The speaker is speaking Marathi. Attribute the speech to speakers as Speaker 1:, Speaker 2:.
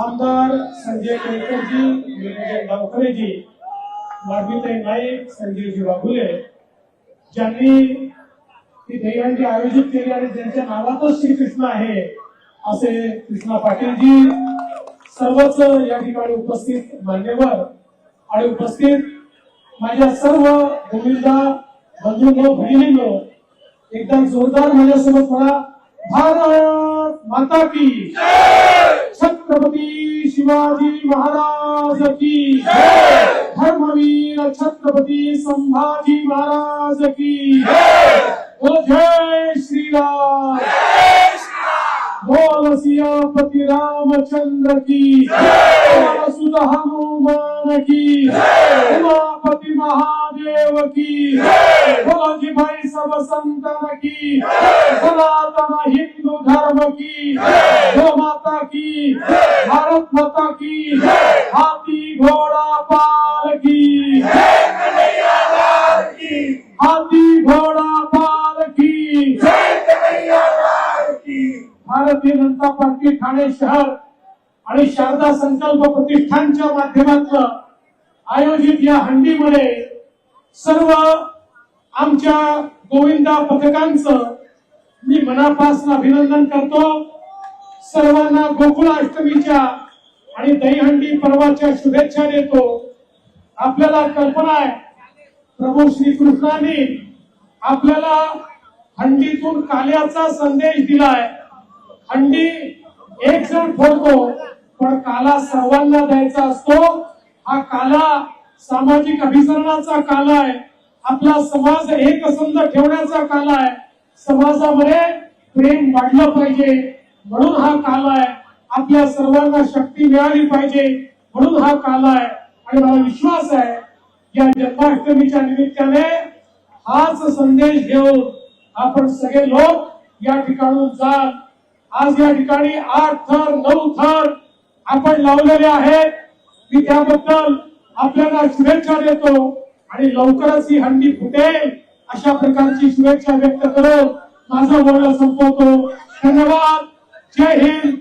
Speaker 1: आमदार संजय केळकरजी निरंजन गावकरेजी माधवीताई नाईक संजयजी वाघुले ज्यांनी ती दहीहंडी आयोजित केली आणि ज्यांच्या नावातच श्रीकृष्ण आहे असे कृष्णा पाटीलजी सर्वच या ठिकाणी उपस्थित मान्यवर आणि उपस्थित माझ्या सर्व गोविंदा बंधूंनो भगिनींनो एकदा जोरदार माझ्यासोबत म्हणा भारत माता की छत्रपती शिवाजी महाराज की धर्मवीर छत्रपती संभाजी महाराज की जय! श्रीराम! बोल सियापति रामचंद्र की बोल हनुमान की उमापति महादेव की बोलो भाई सब संतन की सनातन की गो माता की भारत माता की हाथी घोड़ा पाल की हाथी घोड़ा पाल की। भारतीय जनता पार्टी ठाणे शहर आणि शारदा संकल्प प्रतिष्ठानच्या माध्यमातून आयोजित या हंडीमध्ये सर्व आमच्या गोविंदा पथकांचं मी मनापासून अभिनंदन करतो. सर्वांना गोकुळाष्टमीच्या आणि दहीहंडी पर्वाच्या शुभेच्छा देतो. आपल्याला कल्पना आहे प्रभू श्रीकृष्णाने आपल्याला हंडीतून काल्याचा संदेश दिलाय. हंडी एक जण फोडतो पण काला सर्वांना द्यायचा असतो. हा काला सामाजिक अभिसरणाचा काला आहे. आपला समाज एकसंध ठेवण्याचा काला आहे. समाजामध्ये प्रेम वाढलं पाहिजे. म्हणून हा काला आहे. आपल्या सर्वांना शक्ती मिळाली पाहिजे. म्हणून हा काला आहे. आणि मला विश्वास आहे या जन्माष्टमीच्या निमित्ताने हाच संदेश घेऊन आपण सगळे लोक या ठिकाणून जाल. आज या ठिकाणी आठ थर नऊ थर आपण लावलेले आहेत. मी त्याबद्दल आपल्याला शुभेच्छा देतो. आणि लवकरच ही हंडी फुटेल. अशा प्रकारची शुभेच्छा व्यक्त करत माझं बोलणं संपवतो. धन्यवाद. जय हिंद.